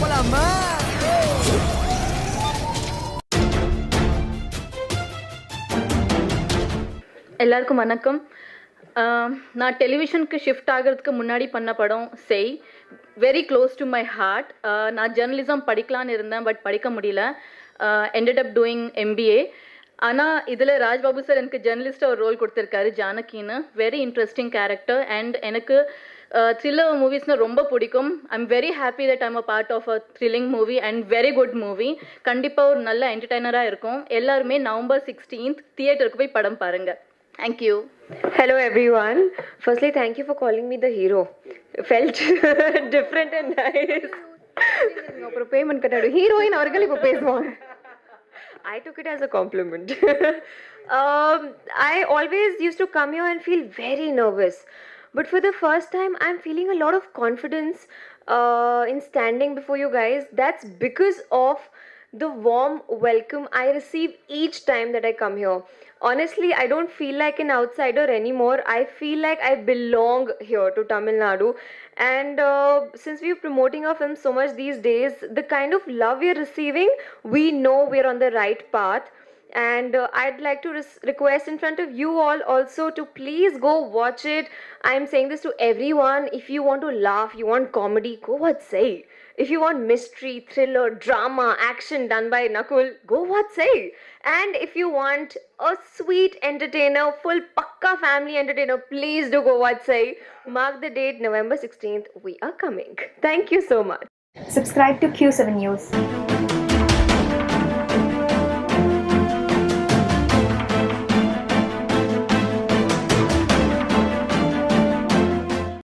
போலாமா எல்லாருக்கும் வணக்கம். நான் டெலிவிஷனுக்கு ஷிஃப்ட் ஆகிறதுக்கு முன்னாடி பண்ண படம் செய். Very close to my heart நான் ஜேர்னலிசம் படிக்கலான்னு இருந்தேன் பட் படிக்க முடியல. என்டட் அப் டூயிங் எம்பிஏ ஆனால் இதில் ராஜ்பாபு சார் எனக்கு ஜேர்னலிஸ்டாக ஒரு ரோல் கொடுத்துருக்காரு ஜானகின்னு. வெரி இன்ட்ரெஸ்டிங் கேரக்டர் அண்ட் எனக்கு த்ரில்லர் மூவிஸ்னால் ரொம்ப பிடிக்கும் I'm very happy that I'm a part of a thrilling movie and very good movie கண்டிப்பாக ஒரு நல்ல என்டர்டைனராக இருக்கும் எல்லாருமே நவம்பர் சிக்ஸ்டீன்த் தியேட்டருக்கு போய் படம் பாருங்கள் thank you Hello everyone. Firstly, thank you for calling me the hero. Felt different and nice. அப்புறம் பேமெண்ட் கட்டாடு ஹீரோயின் அவர்கள் இப்போ பேசுவாங்க I took it as a compliment. um, I always used to come here and feel very nervous. But for the first time, I'm feeling a lot of confidence uh, in standing before you guys. That's because of the warm welcome I receive each time that I come here. Honestly, I don't feel like an outsider anymore. I feel like I belong here to Tamil Nadu. And uh, since we're promoting our film so much these days, the kind of love we're receiving, we know we're on the right path. And uh, I'd like to request in front of you all also to please go watch it. I'm saying this to everyone. If you want to laugh, you want comedy, go watch Say. If you want mystery, thriller, drama, action done by Nakul, go watch Say. And if you want a sweet entertainer, full pakka family entertainer, please do go watch Say. Mark the date, November 16th. We are coming. Thank you so much. Subscribe to Q7 News.